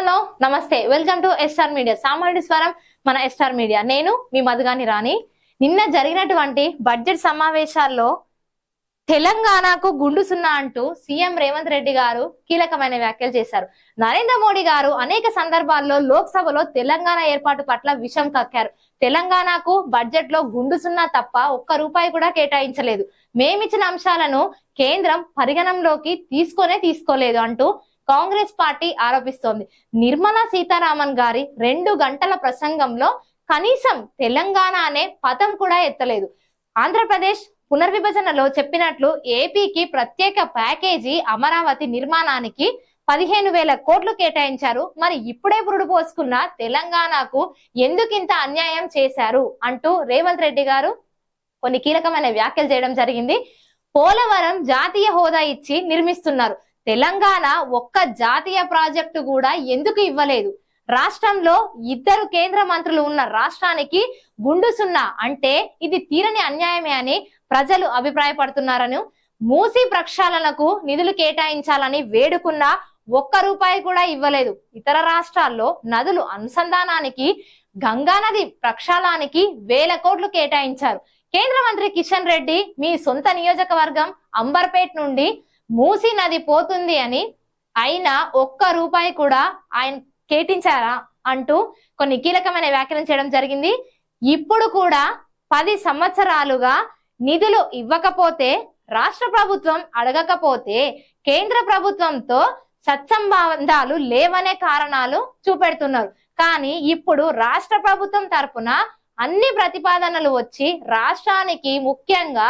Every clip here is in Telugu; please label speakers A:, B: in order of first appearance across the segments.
A: హలో నమస్తే. వెల్కమ్ టు ఎస్ఆర్ మీడియా సామాన్యుడి స్వరం మన ఎస్ఆర్ మీడియా నేను మీ మధుగాని రాణి. నిన్న జరిగినటువంటి బడ్జెట్ సమావేశాల్లో తెలంగాణకు గుండు సున్నా అంటూ సీఎం రేవంత్ రెడ్డి గారు కీలకమైన వ్యాఖ్యలు చేశారు. నరేంద్ర మోడీ గారు అనేక సందర్భాల్లో లోక్సభలో తెలంగాణ ఏర్పాటు పట్ల విషం కక్కారు. తెలంగాణకు బడ్జెట్లో గుండు సున్నా తప్ప ఒక్క రూపాయి కూడా కేటాయించలేదు. మేమిచ్చిన అంశాలను కేంద్రం పరిగణంలోకి తీసుకొనే తీసుకోలేదు అంటూ కాంగ్రెస్ పార్టీ ఆరోపిస్తోంది. నిర్మలా సీతారామన్ గారి రెండు గంటల ప్రసంగంలో కనీసం తెలంగాణ అనే పదం కూడా ఎత్తలేదు. ఆంధ్రప్రదేశ్ పునర్విభజనలో చెప్పినట్లు ఏపీకి ప్రత్యేక ప్యాకేజీ అమరావతి నిర్మాణానికి పదిహేను వేల కోట్లు కేటాయించారు. మరి ఇప్పుడే పురుడు పోసుకున్న తెలంగాణకు ఎందుకింత అన్యాయం చేశారు అంటూ రేవంత్ రెడ్డి గారు కొన్ని కీలకమైన వ్యాఖ్యలు చేయడం జరిగింది. పోలవరం జాతీయ హోదా ఇచ్చి నిర్మిస్తున్నారు. తెలంగాణ ఒక్క జాతీయ ప్రాజెక్టు కూడా ఎందుకు ఇవ్వలేదు? రాష్ట్రంలో ఇద్దరు కేంద్ర మంత్రులు ఉన్న రాష్ట్రానికి గుండు సున్నా అంటే ఇది తీరని అన్యాయమే అని ప్రజలు అభిప్రాయపడుతున్నారని మూసి ప్రక్షాళనకు నిధులు కేటాయించాలని వేడుకున్నా ఒక్క రూపాయి కూడా ఇవ్వలేదు. ఇతర రాష్ట్రాల్లో నదులు అనుసంధానానికి గంగా నది వేల కోట్లు కేటాయించారు. కేంద్ర మంత్రి కిషన్ రెడ్డి మీ సొంత నియోజకవర్గం అంబర్పేట్ నుండి మూసీ నది పోతుంది అని అయినా ఒక్క రూపాయి కూడా ఆయన కేటించారా అంటూ కొన్ని కీలకమైన వ్యాఖ్యలు చేయడం జరిగింది. ఇప్పుడు కూడా పది సంవత్సరాలుగా నిధులు ఇవ్వకపోతే రాష్ట్ర ప్రభుత్వం అడగకపోతే కేంద్ర ప్రభుత్వంతో సత్సంబంధాలు లేవనే కారణాలు చూపెడుతున్నారు. కానీ ఇప్పుడు రాష్ట్ర ప్రభుత్వం తరఫున అన్ని ప్రతిపాదనలు వచ్చి రాష్ట్రానికి ముఖ్యంగా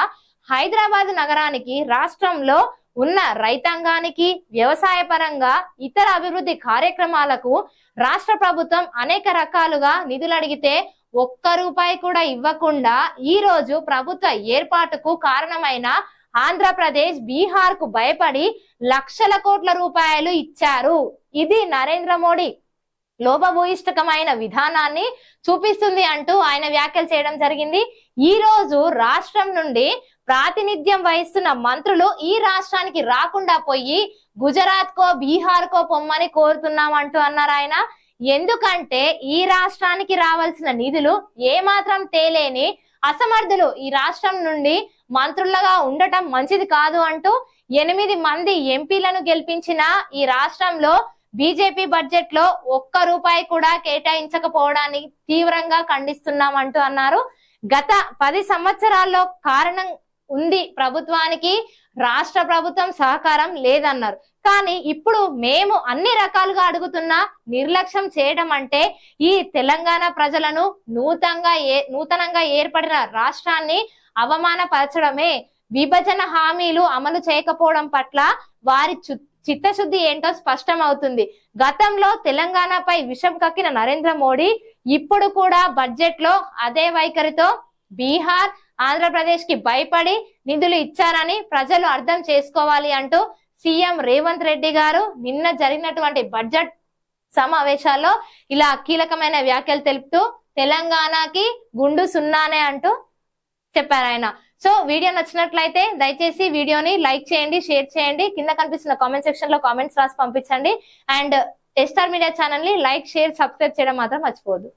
A: హైదరాబాద్ నగరానికి రాష్ట్రంలో ఉన్న రైతాంగానికి వ్యవసాయ పరంగా ఇతర అభివృద్ధి కార్యక్రమాలకు రాష్ట్ర ప్రభుత్వం అనేక రకాలుగా నిధులు అడిగితే ఒక్క రూపాయి కూడా ఇవ్వకుండా ఈ రోజు ప్రభుత్వ ఏర్పాటుకు కారణమైన ఆంధ్రప్రదేశ్ బీహార్కు భయపడి లక్షల కోట్ల రూపాయలు ఇచ్చారు. ఇది నరేంద్ర మోడీ లోపభూయిష్టకమైన విధానాన్ని చూపిస్తుంది అంటూ ఆయన వ్యాఖ్యలు చేయడం జరిగింది. ఈ రోజు రాష్ట్రం నుండి ప్రాతినిధ్యం వహిస్తున్న మంత్రులు ఈ రాష్ట్రానికి రాకుండా పోయి గుజరాత్ కో బీహార్ కో పొమ్మని కోరుతున్నాం అంటూ అన్నారు ఆయన. ఎందుకంటే ఈ రాష్ట్రానికి రావాల్సిన నిధులు ఏమాత్రం తేలేని అసమర్థులు ఈ రాష్ట్రం నుండి మంత్రులుగా ఉండటం మంచిది కాదు అంటూ ఎనిమిది మంది ఎంపీలను గెలిపించిన ఈ రాష్ట్రంలో బీజేపీ బడ్జెట్లో ఒక్క రూపాయి కూడా కేటాయించకపోవడాన్ని తీవ్రంగా ఖండిస్తున్నాం అంటూ అన్నారు. గత పది సంవత్సరాల్లో కారణం ఉంది. ప్రభుత్వానికి రాష్ట్ర ప్రభుత్వం సహకారం లేదన్నారు. కానీ ఇప్పుడు మేము అన్ని రకాలుగా అడుగుతున్నా నిర్లక్ష్యం చేయడం అంటే ఈ తెలంగాణ ప్రజలను నూతనంగా ఏ నూతనంగా ఏర్పడిన రాష్ట్రాన్ని అవమానపరచడమే. విభజన హామీలు అమలు చేయకపోవడం పట్ల వారి చిత్తశుద్ధి ఏంటో స్పష్టం అవుతుంది గతంలో తెలంగాణపై విషం కక్కిన నరేంద్ర మోడీ ఇప్పుడు కూడా బడ్జెట్లో అదే వైఖరితో బీహార్ ఆంధ్రప్రదేశ్కి భయపడి నిధులు ఇచ్చారని ప్రజలు అర్థం చేసుకోవాలి అంటూ సీఎం రేవంత్ రెడ్డి గారు నిన్న జరిగినటువంటి బడ్జెట్ సమావేశాల్లో ఇలా కీలకమైన వ్యాఖ్యలు తెలుపుతూ తెలంగాణకి గుండు సున్నానే అంటూ చెప్పారు ఆయన. సో వీడియో నచ్చినట్లయితే దయచేసి వీడియోని లైక్ చేయండి షేర్ చేయండి. కింద కనిపిస్తున్న కామెంట్ సెక్షన్లో కామెంట్స్ రాసి పంపించండి. అండ్ ఎస్టార్ మీడియా ఛానల్ని లైక్ షేర్ సబ్స్క్రైబ్ చేయడం మాత్రం మర్చిపోదు